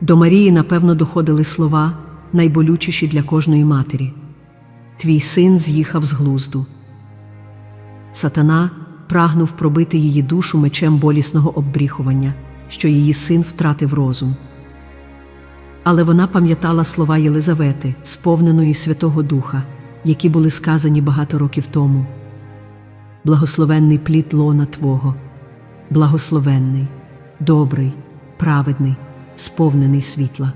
До Марії, напевно, доходили слова, найболючіші для кожної матері. Твій син з'їхав з глузду. Сатана прагнув пробити її душу мечем болісного оббріхування, що її син втратив розум. Але вона пам'ятала слова Єлизавети, сповненої Святого Духа, які були сказані багато років тому. Благословенний плід лона Твого, благословенний, добрий, праведний, сповнений світла.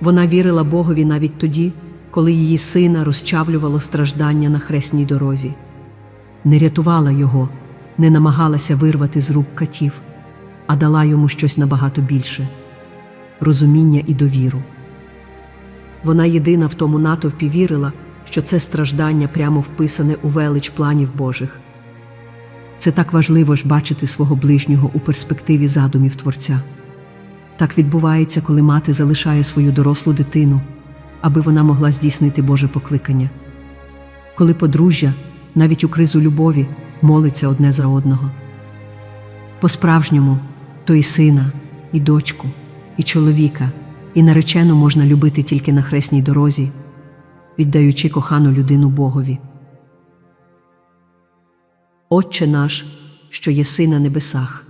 Вона вірила Богові навіть тоді, коли її сина розчавлювало страждання на хресній дорозі. Не рятувала його, не намагалася вирвати з рук катів, а дала йому щось набагато більше розуміння і довіру. Вона єдина в тому натовпі вірила, що це страждання прямо вписане у велич планів Божих. Це так важливо ж бачити свого ближнього у перспективі задумів Творця. Так відбувається, коли мати залишає свою дорослу дитину, аби вона могла здійснити Боже покликання. Коли подружжя, навіть у кризу любові, молиться одне за одного. По-справжньому, то і сина, і дочку, і чоловіка, і наречену можна любити тільки на хресній дорозі, віддаючи кохану людину Богові. Отче наш, що єси на небесах,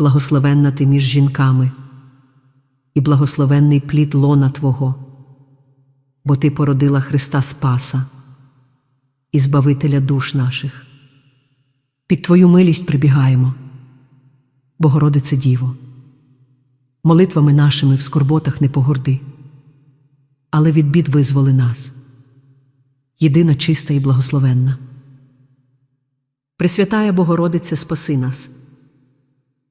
благословенна ти між жінками, і благословенний плід лона Твого, бо Ти породила Христа Спаса і Збавителя душ наших. Під Твою милість прибігаємо, Богородице Діво, молитвами нашими в скорботах не погорди, але від бід визволи нас, єдина чиста і благословенна. Пресвятая Богородице, спаси нас.